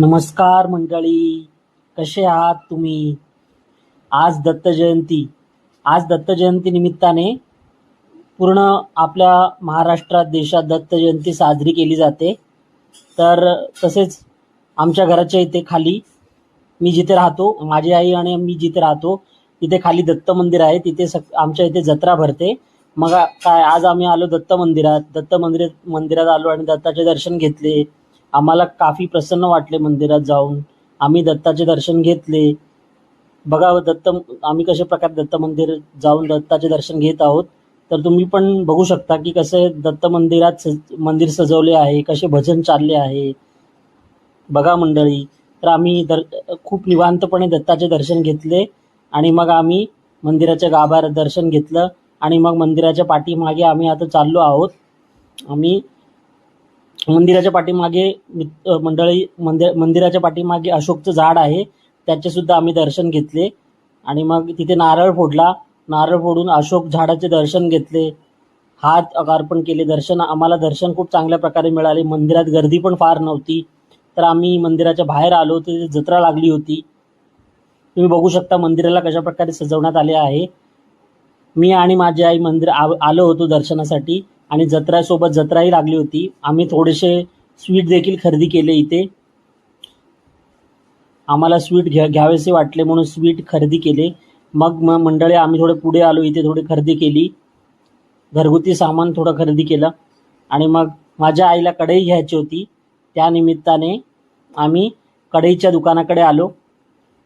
नमस्कार मंडळी कसे आहात तुम्ही? आज दत्त जयंती. आज दत्त जयंती निमित्ताने पूर्ण आपल्या महाराष्ट्रात देशात दत्त जयंती साजरी केली जाते. तर तसेच आमच्या घराच्या इथे खाली मी जिथे राहतो माझी आई आणि मी जिथे राहतो तिथे खाली दत्त मंदिर आहे. तिथे सक आमच्या इथे जत्रा भरते. मग काय आज आम्ही आलो दत्त मंदिरात. दत्त मंदिर मंदिरात आलो आणि दत्ताचे दर्शन घेतले. आम्हाला काफी प्रसन्न वाटले मंदिरात जाऊन. आम्ही दत्ताचे दर्शन घेतले. बघा दत्त आम्ही कशा प्रकारे दत्त मंदिर जाऊन दत्ताचे दर्शन घेत आहोत तर तुम्ही पण बघू शकता की कसे दत्त मंदिरात सज मंदिर सजवले आहे कसे भजन चालले आहे. बघा मंडळी तर आम्ही दर खूप निवांतपणे दत्ताचे दर्शन घेतले आणि मग आम्ही मंदिराच्या गाभाऱ्यात दर्शन घेतलं आणि मग मंदिराच्या पाठीमागे आम्ही आता चाललो आहोत. आम्ही मंदिराच्या पाठीमागे मंडळी मंदिर मंदिराच्या पाठीमागे अशोकचं झाड आहे. त्याचे सुद्धा आम्ही दर्शन घेतले. आणि मग तिथे नारळ फोडला. नारळ फोडून अशोक झाडाचे दर्शन घेतले. हात अर्पण केले. दर्शन आम्हाला दर्शन खूप चांगल्या प्रकारे मिळाले. मंदिरात गर्दी पण फार नव्हती. तर आम्ही मंदिराच्या बाहेर आलो. तिथे जत्रा लागली होती. तुम्ही बघू शकता मंदिराला कशा प्रकारे सजवण्यात आले आहे. मी आणि माझी आई मंदिर आ- आलो होतो दर्शनासाठी. आणि जत्रासोबत जत्राही लागली होती. आम्ही थोडेसे स्वीट देखील खरेदी केले इथे. आम्हाला स्वीट घ्या घ्यावेसे वाटले म्हणून स्वीट खरेदी केले. मग मग मंडळी आम्ही थोडे पुढे आलो इथे थोडी खरेदी केली. घरगुती सामान थोडं खरेदी केलं. आणि मग माझ्या आईला कढई घ्यायची होती. त्या निमित्ताने आम्ही कढईच्या दुकानाकडे आलो.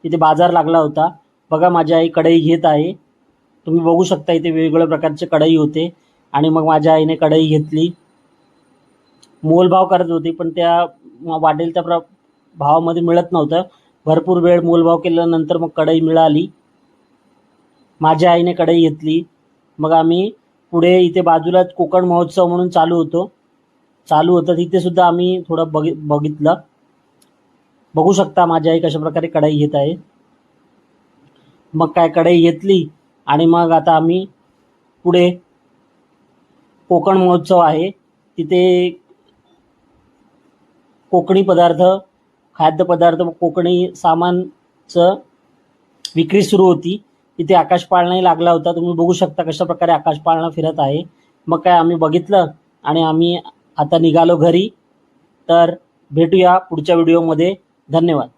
तिथे बाजार लागला होता. बघा माझी आई कढई घेत आहे. तुम्ही बघू शकता इथे वेगवेगळ्या प्रकारचे कढई होते. आणि मग माझ्या आईने कढई घेतली. मोलभाव करत होती पण त्या वाढेल वाटेल त्या प्र भावामध्ये मिळत नव्हतं. भरपूर वेळ मोलभाव केल्यानंतर मग कढई मिळाली. माझ्या आईने कढई घेतली. मग आम्ही पुढे इथे बाजूलाच कोकण महोत्सव म्हणून चालू होतो. चालू होतं तिथे सुद्धा आम्ही थोडं बघि बघितलं. बघू शकता माझी आई कशा प्रकारे कढई घेत आहे. मग काय कढई घेतली आणि मग आता आम्ही पुढे कोकण महोत्सव आहे. तिथे कोकणी पदार्थ खाद्यपदार्थ कोकणी सामानचं विक्री सुरू होती. तिथे आकाश पाळणाही लागला होता. तुम्ही बघू शकता कशा प्रकारे आकाश पाळणा फिरत आहे. मग काय आम्ही बघितलं आणि आम्ही आता निघालो घरी. तर भेटूया पुढच्या व्हिडिओमध्ये. धन्यवाद.